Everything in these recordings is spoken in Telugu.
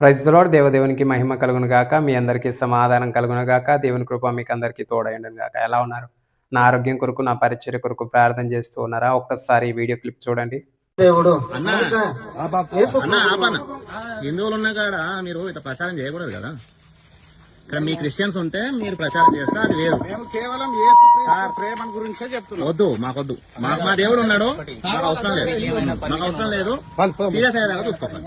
ప్రజలో దేవదేవునికి మహిమ కలుగును గాక. మీ అందరికీ సమాధానం కలుగును గాక. దేవుని కృప మీకు అందరికీ తోడైండును గాక. ఎలా ఉన్నారు? నా ఆరోగ్యం కొరకు నా పరిచర్య కొరకు ప్రార్థన చేస్తూ ఉన్నారా? ఒక్కసారి ఈ వీడియో క్లిప్ చూడండి. దేవుడు. ఉన్న కాడ మీరు ఇట్లా ప్రచారం చేయకూడదు కదా? ఇక్కడ మీ క్రిస్టియన్స్ ఉంటే మీరు ప్రచారం చేస్తే అది వేరు మేము కేవలం యేసు క్రీస్తు ప్రేమ గురించే చెప్తున్నాం వద్దు మాకొద్దు మాకు మా దేవుడు ఉన్నాడు మాకు అవసరం లేదు మాకు అవసరం లేదు సీరియస్ అయ్యేదాకా చూసుకోవాలి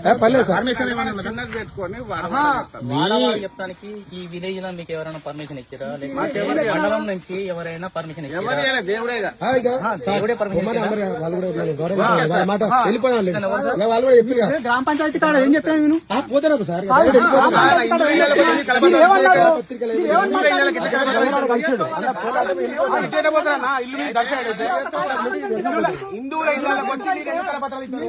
పెట్టుకొని చెప్తానికి ఈ విలేజ్లో మీకు ఎవరైనా పర్మిషన్ ఇచ్చారా లేకపోతే మండలం నుంచి ఎవరైనా పర్మిషన్ ఇచ్చారా దేవుడే? గ్రామ పంచాయతీ కాడ ఏం చెప్పాను నేను ఇట్టే పోతారా హిందువుల ఇళ్ళకి వచ్చి నీకు ఎందుకు కలపత్రాలు ఇస్తారు?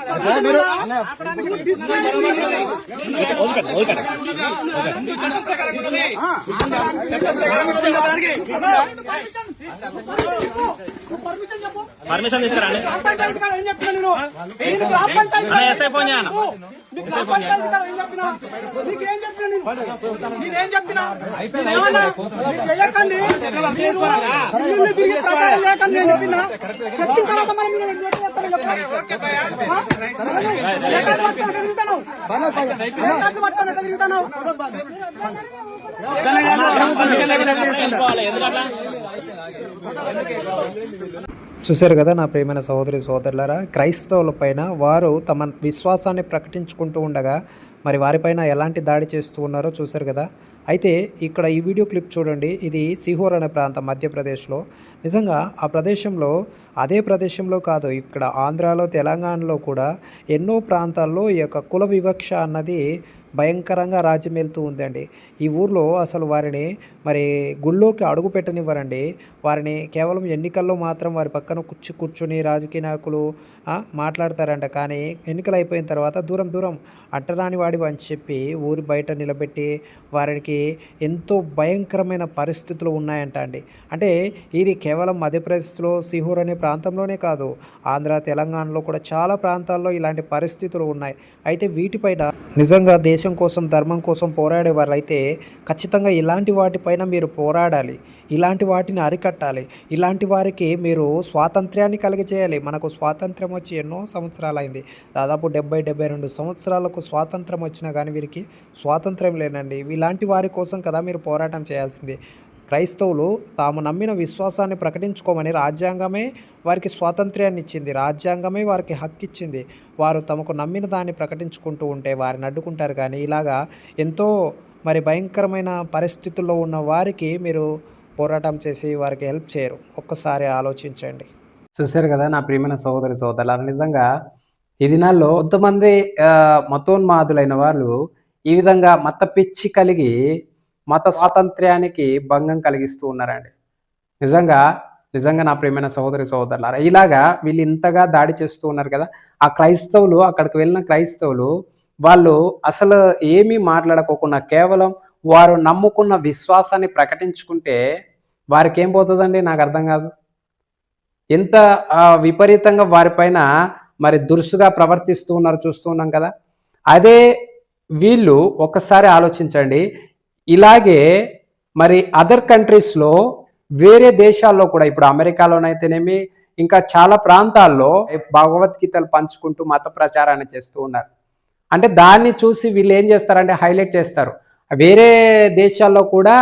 పర్మిషన్ ఉందా పర్మిషన్ ఉందా మీకు వదిలిపెట్టు, వదిలిపెట్టు. పర్మిషన్ తీసుకురండి అన్న ఎస్ఐ ఫోన్ చేయన్న నేనేం చెప్పినా నేనేమన్నా? మీరు చెయ్యకండి. మీరు ఇల్లు తిరిగి ప్రచారం చేయకండి నేను చెప్పినా. చెప్పిన తర్వాత మరి చూశారు కదా నా ప్రియమైన సహోదరి సోదరులారా క్రైస్తవుల పైన వారు తమ విశ్వాసాన్ని ప్రకటించుకుంటూ ఉండగా మరి వారిపైన ఎలాంటి దాడి చేస్తూ ఉన్నారో చూశారు కదా. అయితే ఇక్కడ ఈ వీడియో క్లిప్ చూడండి. ఇది సిహోర్ అనే ప్రాంతం మధ్యప్రదేశ్లో. నిజంగా ఆ ప్రదేశంలో అదే ప్రదేశంలో కాదు ఇక్కడ ఆంధ్రాలో తెలంగాణలో కూడా ఎన్నో ప్రాంతాల్లో ఈ యొక్క కుల వివక్ష అన్నది భయంకరంగా రాజ్యమేలుతూ ఉందండి. ఈ ఊర్లో అసలు వారిని మరి గుళ్ళోకి అడుగు పెట్టనివ్వరండి వారిని కేవలం ఎన్నికల్లో మాత్రం వారి పక్కన కూర్చు కూర్చుని రాజకీయ నాయకులు మాట్లాడతారంట. కానీ ఎన్నికలు అయిపోయిన తర్వాత దూరం దూరం అట్టరాని వాడి అని చెప్పి ఊరి బయట నిలబెట్టి వారికి ఎంతో భయంకరమైన పరిస్థితులు ఉన్నాయంట అండి. అంటే ఇది కేవలం మధ్యప్రదేశ్లో సిహూర్ అనే ప్రాంతంలోనే కాదు ఆంధ్ర తెలంగాణలో కూడా చాలా ప్రాంతాల్లో ఇలాంటి పరిస్థితులు ఉన్నాయి. అయితే వీటిపైన నిజంగా దేశం కోసం ధర్మం కోసం పోరాడే వాళ్ళైతే ఖచ్చితంగా ఇలాంటి వాటిపైన మీరు పోరాడాలి. ఇలాంటి వాటిని అరికట్టాలి. ఇలాంటి వారికి మీరు స్వాతంత్ర్యాన్ని కలిగజేయాలి మనకు స్వాతంత్ర్యం వచ్చి ఎన్నో సంవత్సరాలైంది. దాదాపు డెబ్బై డెబ్బై రెండు సంవత్సరాలకు స్వాతంత్రం వచ్చినా కానీ వీరికి స్వాతంత్రం లేనండి ఇలాంటి వారి కోసం కదా మీరు పోరాటం చేయాల్సింది. క్రైస్తవులు తాము నమ్మిన విశ్వాసాన్ని ప్రకటించుకోమని రాజ్యాంగమే వారికి స్వాతంత్ర్యాన్ని ఇచ్చింది. రాజ్యాంగమే వారికి హక్కు ఇచ్చింది. వారు తమకు నమ్మిన దాన్ని ప్రకటించుకుంటూ ఉంటే వారిని అడ్డుకుంటారు కానీ ఇలాగా ఎంతో మరి భయంకరమైన పరిస్థితుల్లో ఉన్న వారికి మీరు పోరాటం చేసి వారికి హెల్ప్ చేయరు. ఒక్కసారి ఆలోచించండి. చూశారు కదా నా ప్రియమైన సహోదరి సోదరులు నిజంగా ఈ దినాల్లో కొంతమంది మతోన్మాదులైన వాళ్ళు ఈ విధంగా మత పిచ్చి కలిగి మత స్వాతంత్ర్యానికి భంగం కలిగిస్తూ ఉన్నారండి. నిజంగా నిజంగా నా ప్రియమైన సహోదరి సహోదరులారా ఇలాగా వీళ్ళు ఇంతగా దాడి చేస్తూ ఉన్నారు కదా ఆ క్రైస్తవులు అక్కడికి వెళ్ళిన క్రైస్తవులు వాళ్ళు అసలు ఏమీ మాట్లాడుకోకుండా కేవలం వారు నమ్ముకున్న విశ్వాసాన్ని ప్రకటించుకుంటే వారికి ఏం పోతుందండి? నాకు అర్థం కాదు. ఎంత విపరీతంగా వారిపైన మరి దురుసుగా ప్రవర్తిస్తూ ఉన్నారు చూస్తూ ఉన్నాం కదా. అదే వీళ్ళు ఒక్కసారి ఆలోచించండి. ఇలాగే మరి అదర్ కంట్రీస్లో వేరే దేశాల్లో కూడా ఇప్పుడు అమెరికాలోనైతేనేమి ఇంకా చాలా ప్రాంతాల్లో భగవద్గీతలు పంచుకుంటూ మత ప్రచారాన్ని చేస్తూ ఉన్నారు. అంటే దాన్ని చూసి వీళ్ళు ఏం చేస్తారంటే హైలైట్ చేస్తారు. వేరే దేశాల్లో కూడా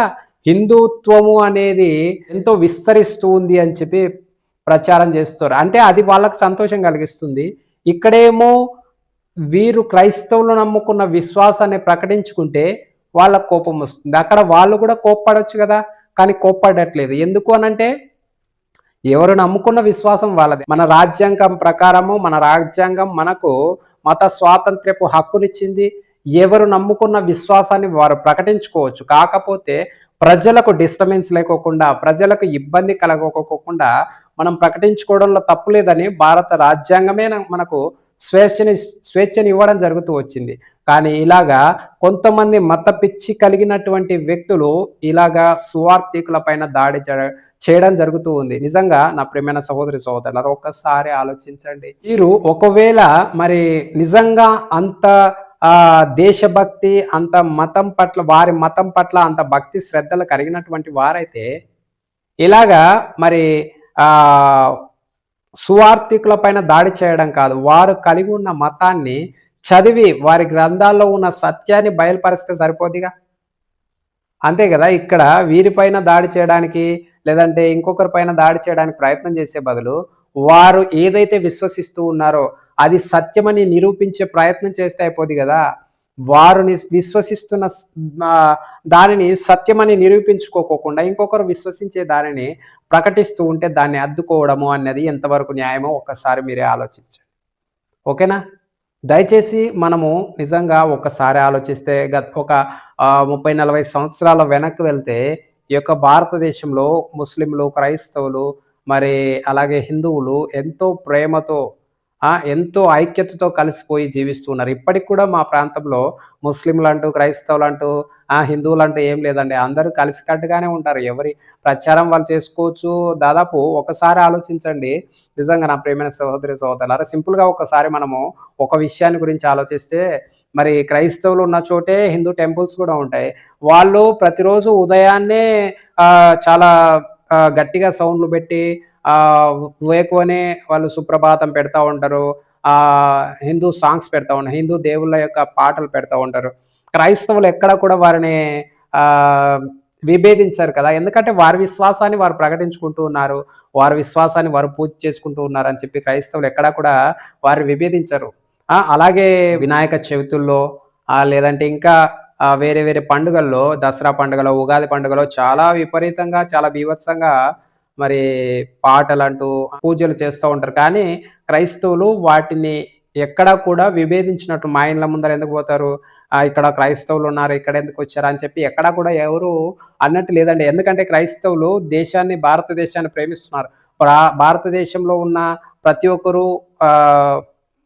హిందుత్వము అనేది ఎంతో విస్తరిస్తూ ఉంది అని చెప్పి ప్రచారం చేస్తారు. అంటే అది వాళ్ళకు సంతోషం కలిగిస్తుంది. ఇక్కడేమో వీరు క్రైస్తవులు నమ్ముకున్న విశ్వాసాన్ని ప్రకటించుకుంటే వాళ్ళకు కోపం వస్తుంది. అక్కడ వాళ్ళు కూడా కోప్పడొచ్చు కదా కానీ కోప్పడట్లేదు. ఎందుకు అనంటే ఎవరు నమ్ముకున్న విశ్వాసం వాళ్ళది. మన రాజ్యాంగం ప్రకారము మన రాజ్యాంగం మనకు మత స్వాతంత్ర్యపు హక్కునిచ్చింది. ఎవరు నమ్ముకున్న విశ్వాసాన్ని వారు ప్రకటించుకోవచ్చు. కాకపోతే ప్రజలకు డిస్టర్బెన్స్ లేకోకుండా ప్రజలకు ఇబ్బంది కలగకోకుండా మనం ప్రకటించుకోవడంలో తప్పు లేదని భారత రాజ్యాంగమే మనకు స్వేచ్ఛని స్వేచ్ఛని ఇవ్వడం జరుగుతూ వచ్చింది. కానీ ఇలాగా కొంతమంది మత పిచ్చి కలిగినటువంటి వ్యక్తులు ఇలాగా సువార్థికుల పైన దాడి చేయడం జరుగుతూ ఉంది. నిజంగా నా ప్రియమైన సహోదరి సహోదరులు ఒక్కసారి ఆలోచించండి. మీరు ఒకవేళ మరి నిజంగా అంత దేశభక్తి అంత మతం పట్ల వారి మతం పట్ల అంత భక్తి శ్రద్ధలు కలిగినటువంటి వారైతే ఇలాగా మరి సువార్థికుల పైన దాడి చేయడం కాదు. వారు కలిగి ఉన్న మతాన్ని చదివి వారి గ్రంథాల్లో ఉన్న సత్యాన్ని బయలుపరిస్తే సరిపోదిగా అంతే కదా? ఇక్కడ వీరిపైన దాడి చేయడానికి లేదంటే ఇంకొకరి పైన దాడి చేయడానికి ప్రయత్నం చేసే బదులు వారు ఏదైతే విశ్వసిస్తూ ఉన్నారో అది సత్యమని నిరూపించే ప్రయత్నం చేస్తే అయిపోద్ది కదా. వారిని విశ్వసిస్తున్న దానిని సత్యమని నిరూపించుకోకోకుండా ఇంకొకరు విశ్వసించే దానిని ప్రకటిస్తూ ఉంటే దాన్ని అద్దుకోవడము అన్నది ఎంతవరకు న్యాయమో ఒక్కసారి మీరే ఆలోచించండి. ఓకేనా? దయచేసి మనము నిజంగా ఒక్కసారి ఆలోచిస్తే గత ఒక ముప్పై నలభై సంవత్సరాల వెనక్కి వెళ్తే ఈ యొక్క భారతదేశంలో ముస్లింలు క్రైస్తవులు మరి అలాగే హిందువులు ఎంతో ప్రేమతో ఎంతో ఐక్యతతో కలిసిపోయి జీవిస్తున్నారు. ఇప్పటికి కూడా మా ప్రాంతంలో ముస్లింలు అంటూ హిందువులంటూ ఏం లేదండి. అందరూ కలిసికట్టుగానే ఉంటారు. ఎవరి ప్రచారం వాళ్ళు చేసుకోవచ్చు. దాదాపు ఒకసారి ఆలోచించండి. నిజంగా నా ప్రేమైన సహోదరి సహోదరులారా సింపుల్గా ఒకసారి మనము ఒక విషయాన్ని గురించి ఆలోచిస్తే మరి క్రైస్తవులు ఉన్న చోటే హిందూ టెంపుల్స్ కూడా ఉంటాయి. వాళ్ళు ప్రతిరోజు ఉదయాన్నే చాలా గట్టిగా సౌండ్లు పెట్టి వేకువనే వాళ్ళు సుప్రభాతం పెడతా ఉంటారు. హిందూ సాంగ్స్ పెడతా ఉంటారు హిందూ దేవుళ్ళ యొక్క పాటలు పెడతా ఉంటారు. క్రైస్తవులు ఎక్కడ కూడా వారిని విభేదించారు కదా. ఎందుకంటే వారి విశ్వాసాన్ని వారు ప్రకటించుకుంటూ ఉన్నారు. వారి విశ్వాసాన్ని వారు పూజ చేసుకుంటూ ఉన్నారు అని చెప్పి క్రైస్తవులు ఎక్కడా కూడా వారిని విభేదించరు. అలాగే వినాయక చవితుల్లో లేదంటే ఇంకా వేరే వేరే పండుగల్లో దసరా పండుగలో ఉగాది పండుగలో చాలా విపరీతంగా చాలా బీభత్సంగా మరి పాటలు అంటూ పూజలు చేస్తూ ఉంటారు. కానీ క్రైస్తవులు వాటిని ఎక్కడా కూడా విభేదించినట్టు మా ఇండ్ల ముందర ఎందుకు పోతారు? ఇక్కడ క్రైస్తవులు ఉన్నారు ఇక్కడ ఎందుకు వచ్చారు అని చెప్పి ఎక్కడా కూడా ఎవరు అన్నట్టు లేదండి. ఎందుకంటే క్రైస్తవులు దేశాన్ని భారతదేశాన్ని ప్రేమిస్తున్నారు. భారతదేశంలో ఉన్న ప్రతి ఒక్కరూ ఆ,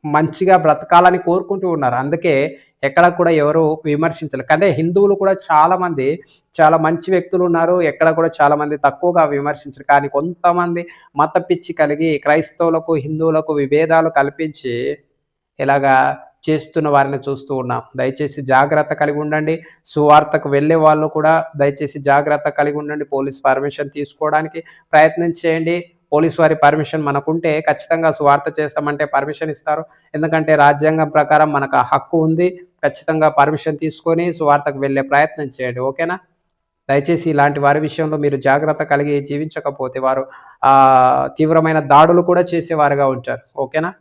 మంచిగా బ్రతకాలని కోరుకుంటూ ఉన్నారు. అందుకే ఎక్కడ కూడా ఎవరు విమర్శించలేదు కానీ హిందువులు కూడా చాలామంది చాలా మంచి వ్యక్తులు ఉన్నారు. ఎక్కడ కూడా చాలామంది తక్కువగా విమర్శించరు. కానీ కొంతమంది మత పిచ్చి కలిగి క్రైస్తవులకు హిందువులకు విభేదాలు కల్పించి ఇలాగా చేస్తున్న వారిని చూస్తూ ఉన్నాం. దయచేసి జాగ్రత్త కలిగి ఉండండి. సువార్తకు వెళ్ళే వాళ్ళు కూడా దయచేసి జాగ్రత్త కలిగి ఉండండి. పోలీస్ పర్మిషన్ తీసుకోవడానికి ప్రయత్నం చేయండి. పోలీస్ వారి పర్మిషన్ మనకుంటే ఖచ్చితంగా సువార్త చేస్తామంటే పర్మిషన్ ఇస్తారు. ఎందుకంటే రాజ్యాంగం ప్రకారం మనకు హక్కు ఉంది. ఖచ్చితంగా పర్మిషన్ తీసుకొని సువార్తకు వెళ్ళే ప్రయత్నం చేయండి. ఓకేనా? దయచేసి ఇలాంటి వారి విషయంలో మీరు జాగ్రత్త కలిగి జీవించకపోతే వారు తీవ్రమైన దాడులు కూడా చేసేవారుగా ఉంటారు. ఓకేనా?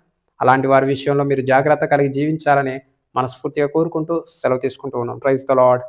అలాంటి వారి విషయంలో మీరు జాగ్రత్త కలిగి జీవించాలని మనస్ఫూర్తిగా కోరుకుంటూ సెలవు తీసుకుంటూ ఉన్నాం. Praise the lord